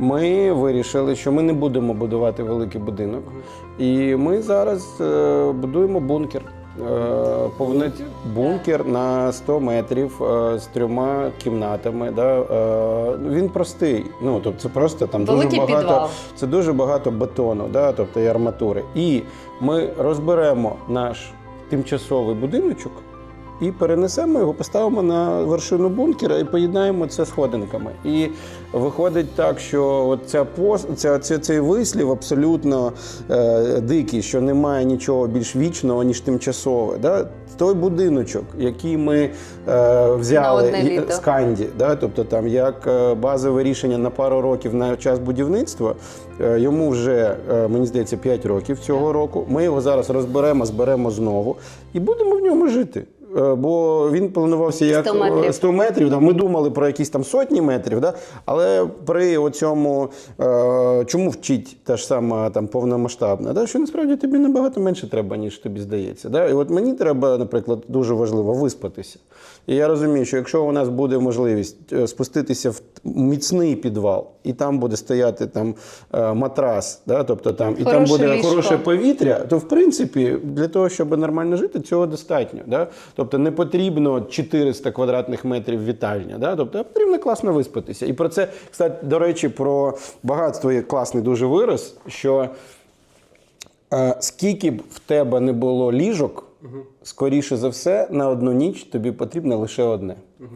Ми вирішили, що ми не будемо будувати великий будинок, і ми зараз е, будуємо бункер. Е, повне бункер на 100 метрів е, з трьома кімнатами. Да? Е, він простий. Ну тобто це просто там Великий дуже багато. підвал. Це дуже багато бетону, да? тобто і арматури. І ми розберемо наш тимчасовий будиночок. І перенесемо його, поставимо на вершину бункера і поєднаємо це сходинками. І виходить так, що от ця пос, ця, ця, цей вислів абсолютно е, дикий, що немає нічого більш вічного, ніж тимчасове. Да? Той будиночок, який ми е, взяли з Канді, да? тобто там як е, базове рішення на пару років на час будівництва, е, йому вже, е, мені здається, 5 років цього року. Ми його зараз розберемо, зберемо знову і будемо в ньому жити. Е, Бо він планувався як 100 метрів. е, 100 метрів. Да. Ми думали про якісь там сотні метрів, да? але при оцьому е, чому вчить та ж сама там повномасштабна, да? що насправді тобі набагато менше треба, ніж тобі здається. Да? І от мені треба, наприклад, дуже важливо виспатися. І я розумію, що якщо у нас буде можливість е, спуститися в міцний підвал, і там буде стояти там е, матрас, да? тобто там і там буде ліжко. хороше повітря, то в принципі для того, щоб нормально жити, цього достатньо. Да? Тобто не потрібно 400 квадратних метрів вітальня. Да? Тобто потрібно класно виспатися. І про це, кстати, до речі, про багатство є класний дуже вираз, що е, скільки б в тебе не було ліжок, скоріше за все, на одну ніч тобі потрібно лише одне.